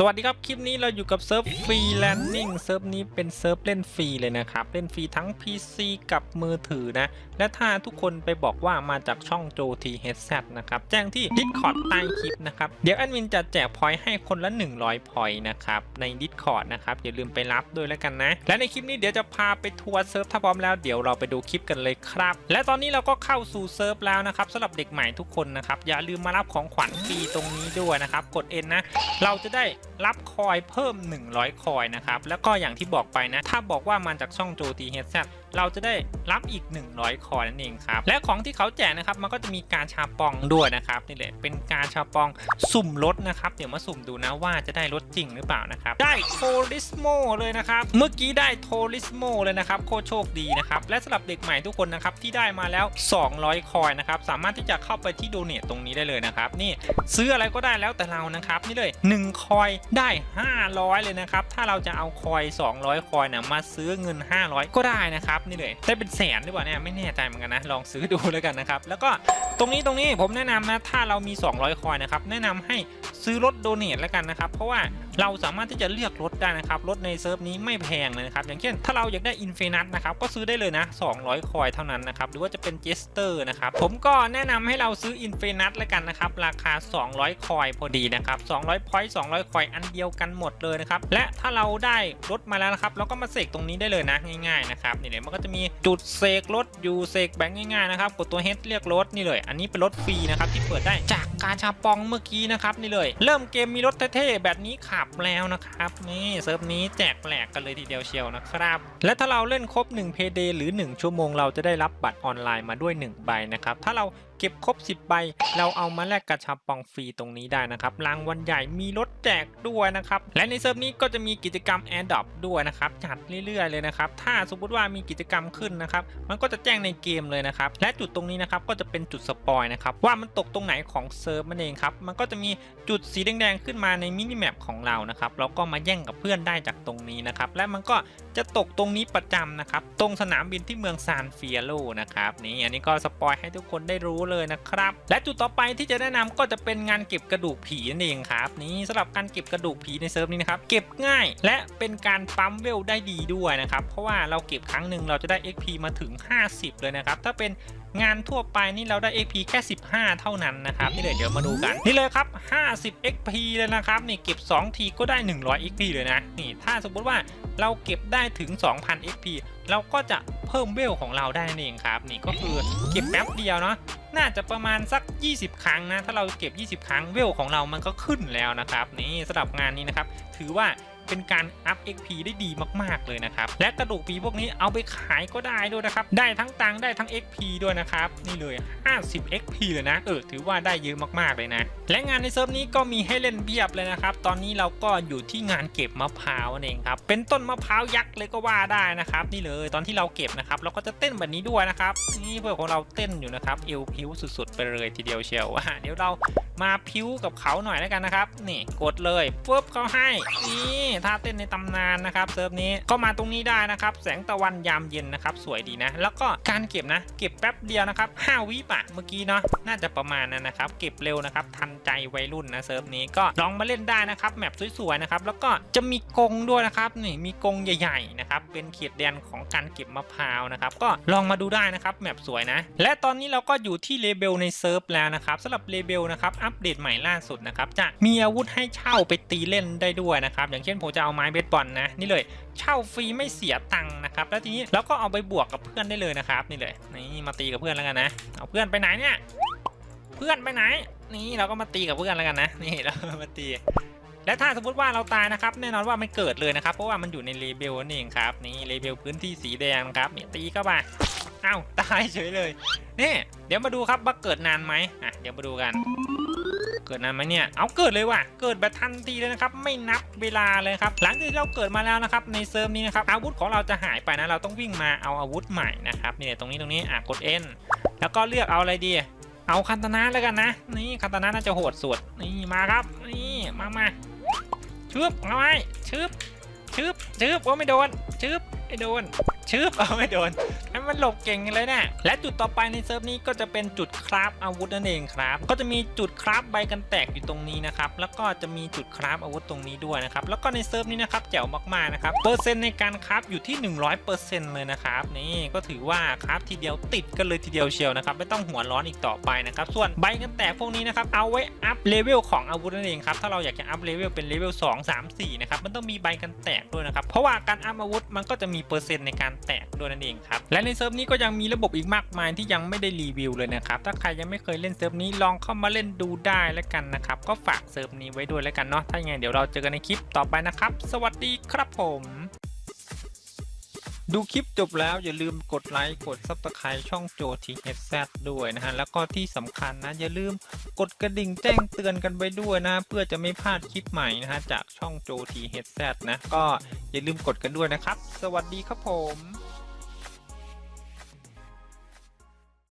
สวัสดีครับ คลิปนี้เราอยู่กับเซิร์ฟฟรีแลนนิ่งเซิร์ฟนี้เป็นเซิร์ฟเล่นฟรีเลยนะครับ เล่นฟรีทั้ง PC กับมือถือนะ และถ้าทุกคนไปบอกว่ามาจากช่องโจทีเฮดแซนะครับ แจ้งที่ Discord ใต้คลิปนะครับ เดี๋ยวแอดมินจะแจกพอยต์ให้คนละ 100 พอยต์นะครับ ใน Discord นะครับ อย่าลืมไปรับด้วยแล้วกันนะ และในคลิปนี้เดี๋ยวจะพาไปทัวร์เซิร์ฟถ้าพร้อมแล้วเดี๋ยวเราไปดูคลิปกันเลยครับ และตอนนี้เราก็เข้าสู่เซิร์ฟแล้วนะครับสำหรับเด็กใหม่ทุกคนนะครับอย่าลืมมารับของขวัญฟรีตรงนี้ด้วยนะครับกด N นะเราจะได้ รับคอยเพิ่ม 100 คอยนะครับ แล้วก็อย่างที่บอกไปนะ ถ้าบอกว่ามาจากช่องโจทีเฮดแซเราจะได้รับอีก 100 คอยนั่นเองครับ และของที่เขาแจกนะครับ มันก็จะมีการชาปองด้วยนะครับนี่แหละเป็นการชาปองสุ่มรถนะครับ เดี๋ยวมาสุ่มดูนะว่าจะได้รถจริงหรือเปล่านะครับ ได้โทริสโมเลยนะครับ เมื่อกี้ได้โทริสโมเลยนะครับโคโชคดีนะครับ และสำหรับเด็กใหม่ทุกคนนะครับที่ได้มาแล้ว 200 คอยนะครับสามารถที่จะเข้าไปที่โดเนตตรงนี้ได้เลยนะครับ นี่ซื้ออะไรก็ได้แล้วแต่เรานะครับนี่เลย1คอยได้ 500 เลยนะครับถ้าเราจะเอาคอย 200 คอยนะมาซื้อเงิน 500 ก็ได้นะครับนี่เลยได้เป็นแสนหรือเปล่าเนี่ยไม่แน่ใจเหมือนกันนะ ลองซื้อดูแล้วกันนะครับ แล้วก็ตรงนี้ตรงนี้ผมแนะนำนะ ถ้าเรามี 200 คอยนะครับ แนะนำให้ซื้อรถโดเนทแล้วกันนะครับ เพราะว่าเราสามารถที่จะเลือกรถได้นะครับ รถในเซิร์ฟนี้ไม่แพงเลยนะครับ อย่างเช่น ถ้าเราอยากได้อินฟินัทนะครับ ก็ซื้อได้เลยนะ 200 คอยเท่านั้นนะครับ หรือว่าจะเป็นเจสเตอร์นะครับ ผมก็แนะนำให้เราซื้ออินฟินัทแล้วกันนะครับ ราคา 200 คอยพอดีนะครับ 200พอยต์200 คอยอันเดียวกันหมดเลยนะครับ และถ้าเราได้รถมาแล้วนะครับ เราก็มาเสกตรงนี้ได้เลยนะ ง่ายๆนะครับนี่เลยมันก็จะมีจุดเสกรถอยู่เสกแบงค์ง่ายๆนะครับกดตัว H เรียกรถนี่เลย อันนี้เป็นรถฟรีนะครับที่เปิดได้จากการชาปองเมื่อกี้นะครับนี่เลย เริ่มเกมมีรถเท่ๆแบบนี้ขับแล้วนะครับนี่เซิร์ฟนี้แจกแหลกกันเลยทีเดียวเชียวนะครับ และถ้าเราเล่นครบ1 p d หรือ 1 ชั่วโมงเราจะได้รับบัตรออนไลน์มาด้วย 1 ใบนะครับถ้าเราเก็บครบ 10 ใบ เราเอามาแลกกระชับปองฟรีตรงนี้ได้นะครับ รางวัลใหญ่มีรถแจกด้วยนะครับ และในเซิร์ฟนี้ก็จะมีกิจกรรม Air d r o p ด้วยนะครับ จัดเรื่อยๆเลยนะครับ ถ้าสมมติว่ามีกิจกรรมขึ้นนะครับ มันก็จะแจ้งในเกมเลยนะครับ และจุดตรงนี้นะครับก็จะเป็นจุดสปอยนะครับว่ามันตกตรงไหนของเซิร์ฟมันเองครับ มันก็จะมีจุดสีแดงๆขึ้นมาในมินิแมปของเรานะครับ เราก็มาแย่งกับเพื่อนได้จากตรงนี้นะครับ และมันก็ จะตกตรงนี้ประจำนะครับ ตรงสนามบินที่เมืองซานเฟียโลนะครับนี่อันนี้ก็สปอยให้ทุกคนได้รู้เลยนะครับ และจุดต่อไปที่จะแนะนำก็จะเป็นงานเก็บกระดูกผีนั่นเองครับนี่สำหรับการเก็บกระดูกผีในเซิร์ฟนี้นะครับเก็บง่ายและเป็นการปั๊มเวลได้ดีด้วยนะครับเพราะว่าเราเก็บครั้งหนึ่งเราจะได้ XP มาถึง 50 เลยนะครับถ้าเป็น งานทั่วไปนี่เราได้ XP แค่ 15 เท่านั้นนะครับนี่เลยเดี๋ยวมาดูกันนี่เลยครับ 50 XP เลยนะครับนี่เก็บ 2 ทีก็ได้ 100 XP เลยนะนี่ถ้าสมมติว่าเราเก็บได้ถึง 2,000 XP เราก็จะเพิ่มเวลของเราได้นั่นเองครับนี่ก็คือเก็บแป๊บเดียวเนาะน่าจะประมาณสัก 20 ครั้งนะ ถ้าเราเก็บ 20 ครั้งเวลของเรามันก็ขึ้นแล้วนะครับ นี่สำหรับงานนี้นะครับ ถือว่า เป็นการอัพ XP ได้ดีมากๆเลยนะครับและกระดูกผีพวกนี้เอาไปขายก็ได้ด้วยนะครับได้ทั้งตังได้ทั้ง XP ด้วยนะครับนี่เลย 50 XP เลยนะเออถือว่าได้เยอะมากๆเลยนะ และงานในเซิร์ฟนี้ก็มีให้เล่นเบียบเลยนะครับตอนนี้เราก็อยู่ที่งานเก็บมะพร้าวนั่นเองครับเป็นต้นมะพร้าวยักษ์เลยก็ว่าได้นะครับนี่เลยตอนที่เราเก็บนะครับเราก็จะเต้นแบบนี้ด้วยนะครับนี่เพื่อนของเราเต้นอยู่นะครับเอวพิ้วสุดๆ ไปเลยทีเดียวเชียวว่าเดี๋ยวเรามาพิ้วกับเขาหน่อยแล้วกันนะครับนี่กดเลยปุ๊บเขาให้นี่ท่าเต้นในตำนานนะครับเซิร์ฟนี้ก็มาตรงนี้ได้นะครับ แสงตะวันยามเย็นนะครับ สวยดีนะ แล้วก็การเก็บนะ เก็บแป๊บเดียวนะครับ5วิปะเมื่อกี้เนาะน่าจะประมาณนั้นนะครับ เก็บเร็วนะครับ ทันใจวัยรุ่นนะเซิร์ฟนี้ก็ลองมาเล่นได้นะครับแมปสวยๆนะครับแล้วก็จะมีกรงด้วยนะครับนี่มีกรงใหญ่ๆนะครับเป็นเขตแดนของการเก็บมะพร้าวนะครับก็ลองมาดูได้นะครับแมปสวยนะ และตอนนี้เราก็อยู่ที่เลเบลในเซิร์ฟแล้วนะครับสำหรับเลเบลนะครับอัปเดตใหม่ล่าสุดนะครับจะมีอาวุธให้เช่าไปตีเล่นได้ด้วยนะครับอย่างเช่นผมจะเอาไม้เบสบอลนะ นี่เลย เช่าฟรีไม่เสียตังค์นะครับ แล้วทีนี้เราก็เอาไปบวกกับเพื่อนได้เลยนะครับ นี่เลยนี่มาตีกับเพื่อนแล้วกันนะเอาเพื่อนไปไหนเนี่ยเพื่อนไปไหน นี่เราก็มาตีกับเพื่อนแล้วกันนะนี่เรามาตีและถ้าสมมติว่าเราตายนะครับแน่นอนว่าไม่เกิดเลยนะครับ เพราะว่ามันอยู่ในเลเบลนั่นเองครับนี่เลเบลพื้นที่สีแดงนะครับนี่ตีเข้าไปเอ้าตายเฉยเลยนี่เดี๋ยวมาดูครับว่าเกิดนานไหมอะเดี๋ยวมาดูกัน เกิดนานไหมเนี่ย เอาเกิดเลยว่ะ เกิดแบบทันทีเลยนะครับ ไม่นับเวลาเลยครับ หลังจากที่เราเกิดมาแล้วนะครับ ในเซิร์ฟนี้นะครับ อาวุธของเราจะหายไปนะ เราต้องวิ่งมาเอาอาวุธใหม่นะครับ นี่ตรงนี้ตรงนี้ อะ กด N แล้วก็เลือกเอาอะไรดี เอาคันตนาแล้วกันนะ นี่คันตนาน่าจะโหดสุด นี่มาครับ นี่มามาชึบเอาไว้ชึบชึบชึบโอ้ไม่โดนชึบไม่โดน ชึบเอาไม่โดนทำไมมันหลบเก่งเลยเนี่ยและจุดต่อไปในเซิร์ฟนี้ก็จะเป็นจุดคราฟอาวุธนั่นเองครับ ก็จะมีจุดคราฟใบกันแตกอยู่ตรงนี้นะครับแล้วก็จะมีจุดคราฟอาวุธตรงนี้ด้วยนะครับแล้วก็ในเซิร์ฟนี้นะครับแจ๋วมากๆนะครับเปอร์เซ็นต์ในการคราฟอยู่ที่ 100%เลยนะครับนี่ก็ถือว่าคราฟทีเดียวติดกันเลยทีเดียวเชียวนะครับไม่ต้องหัวร้อนอีกต่อไปนะครับส่วนใบกันแตกพวกนี้นะครับเอาไว้อัพเลเวลของอาวุธนั่นเองครับถ้าเราอยากจะอัพเลเวลเป็นเลเวล2 3 4นะครับมันต้องมีใบกันแตกด้วยนะครับเพราะว่าการอัพอาวุธมันก็จะมีเปอร์เซ็นต์ในการแตกด้วยนั่นเองครับและในเซิร์ฟนี้ก็ยังมีระบบอีกมากมายที่ยังไม่ได้รีวิวเลยนะครับถ้าใครยังไม่เคยเล่นเซิร์ฟนี้ลองเข้ามาเล่นดูได้แล้วกันนะครับก็ฝากเซิร์ฟนี้ไว้ด้วยแล้วกันเนาะถ้าอย่างไงเดี๋ยวเราเจอกันในคลิปต่อไปนะครับ สวัสดีครับผมดูคลิปจบแล้วอย่าลืมกดไลค์กด Subscribe ช่องโจทีเอซด้วยนะฮะ แล้วก็ที่สำคัญนะอย่าลืมกดกระดิ่งแจ้งเตือนกันไปด้วยนะ เพื่อจะไม่พลาดคลิปใหม่นะฮะ จากช่องโจทีเอซนะ ก็ อย่าลืมกดกันด้วยนะครับ สวัสดีครับผม